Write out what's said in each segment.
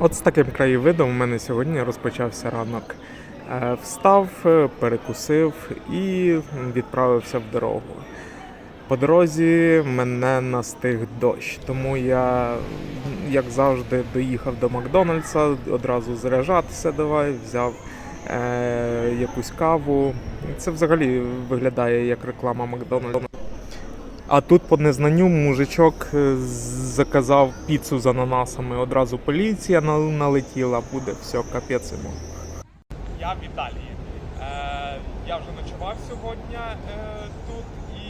От з таким краєвидом у мене сьогодні розпочався ранок. Е, Встав, е, перекусив і відправився в дорогу. По дорозі мене настиг дощ, тому я, як завжди, доїхав до Макдональдса, одразу заряджатися давай, взяв е, якусь каву. Це взагалі виглядає як реклама Макдональдса. А тут по незнанню мужичок е, заказав піцу з ананасами. Одразу поліція налетіла, буде все, капець йому. Я в Італії. Е, я вже ночував сьогодні е, тут і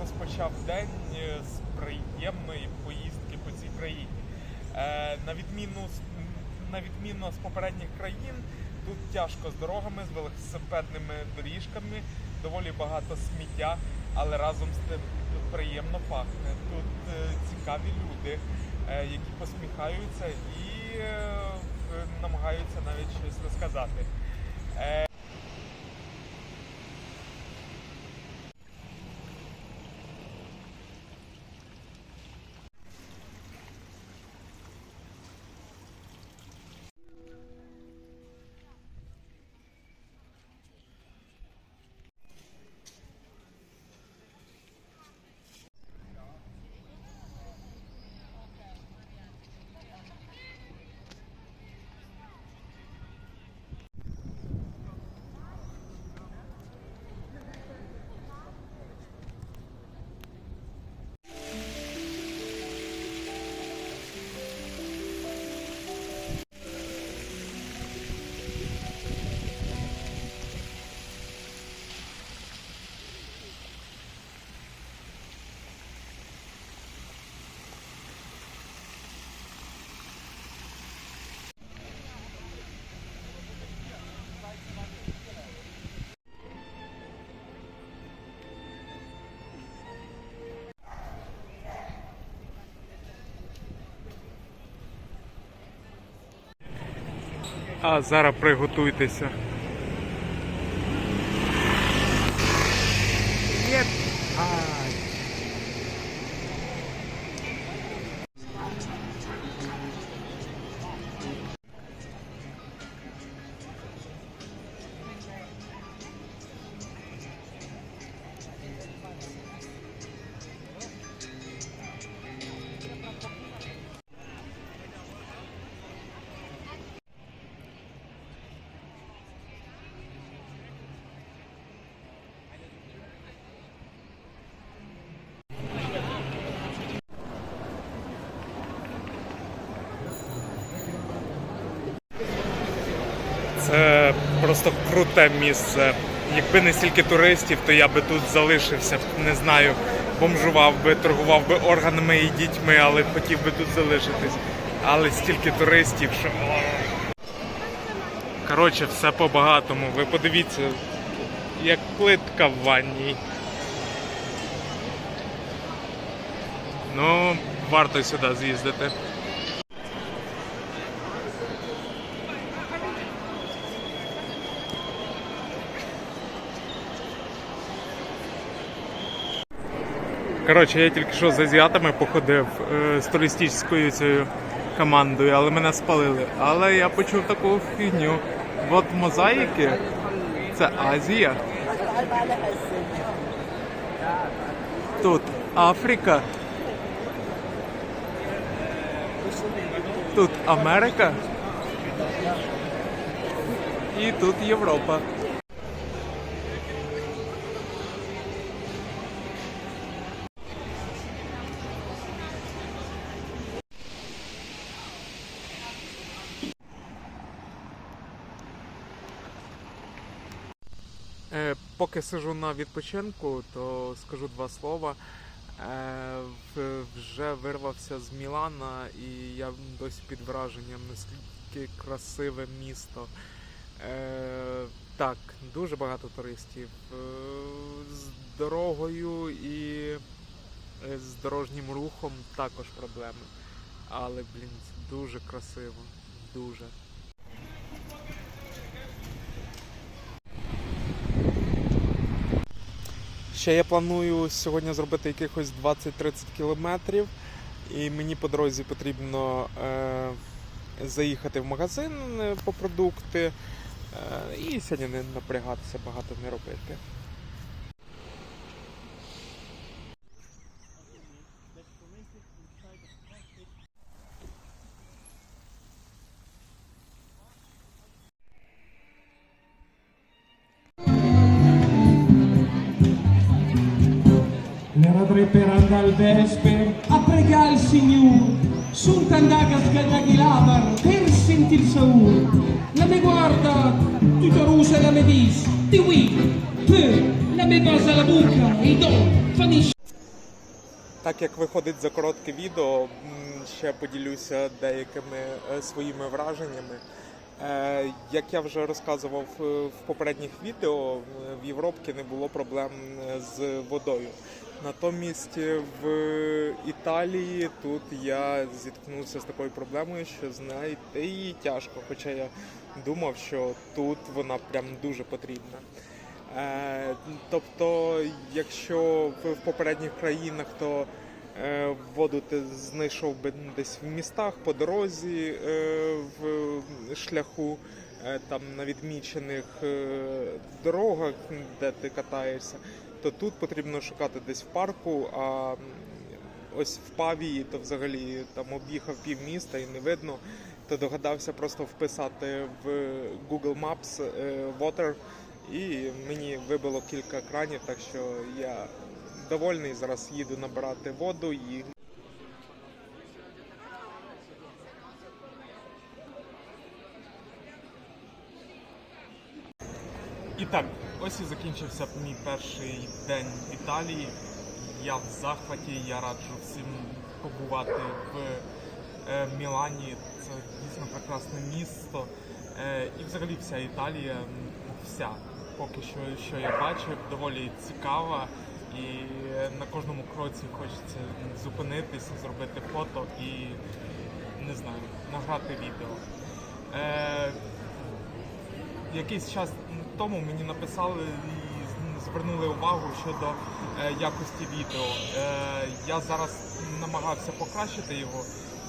розпочав день е, з приємної поїздки по цій країні. Е, на, відміну, на відміну з попередніх країн, тут тяжко з дорогами, з велосипедними доріжками, доволі багато сміття, але разом з тим приємно пахне. Тут е, цікаві люди, е, які посміхаються і е, намагаються навіть щось розказати. А зараз приготуйтеся. Просто круте місце. Якби не стільки туристів, то я би тут залишився. Не знаю, бомжував би, торгував би органами і дітьми, але хотів би тут залишитись. Але стільки туристів, що. Коротше, все по-багатому. Ви подивіться, як плитка в ванні. Ну, варто сюди з'їздити. Коротше, я тільки що з азіатами походив е, з туристичною цією командою, але мене спалили. Але я почув таку фігню. От мозаїки це Азія. Тут Африка. Тут Америка. І тут Європа. Поки сижу на відпочинку, то скажу два слова. Е, Вже вирвався з Мілана, і я досі під враженням, наскільки красиве місто. Е, Так, дуже багато туристів. Е, З дорогою і е, з дорожнім рухом також проблеми. Але, блін, дуже красиво. Дуже. Ще я планую сьогодні зробити якихось 20-30 кілометрів, і мені по дорозі потрібно е, заїхати в магазин е, по продукти. е, І сьогодні не напрягатися, багато не робити. L'era per al vesper a pregare il Signore. Sunt andato a sgadaghilava per sentir saur. La me guarda, tutta rusa la me dis. Di qui, te, la me basa la buca e do, fanisce. Так як виходить за коротке відео, ще поділюся деякими е, своїми враженнями. Е, Як я вже розказував е, в попередніх відео, е, в Європі не було проблем з водою. Натомість в Італії тут я зіткнувся з такою проблемою, що знайти її тяжко, хоча я думав, що тут вона прям дуже потрібна. Тобто, якщо в попередніх країнах, то воду ти знайшов би десь в містах по дорозі е, в шляху, е, там на відмічених е, дорогах, де ти катаєшся, то тут потрібно шукати десь в парку. А ось в Павії, то взагалі там об'їхав пів міста і не видно. То догадався просто вписати в Google Maps е, Water і мені вибило кілька кранів, так що я довольний. Зараз їду набирати воду і. І так, ось і закінчився мій перший день в Італії. Я в захваті, я раджу всім побувати в е, Мілані. Це дійсно прекрасне місто. Е, і взагалі вся Італія, вся, поки що, що я бачив, доволі цікава. І на кожному кроці хочеться зупинитися, зробити фото і не знаю, награти відео. Е, якийсь час тому мені написали і звернули увагу щодо е, якості відео. Е, я зараз намагався покращити його,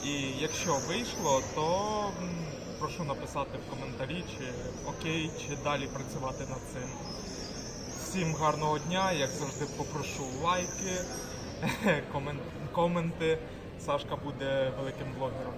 і якщо вийшло, то прошу написати в коментарі, чи окей, чи далі працювати над цим. Всім гарного дня, як завжди, попрошу лайки, комен- коменти. Сашка буде великим блогером.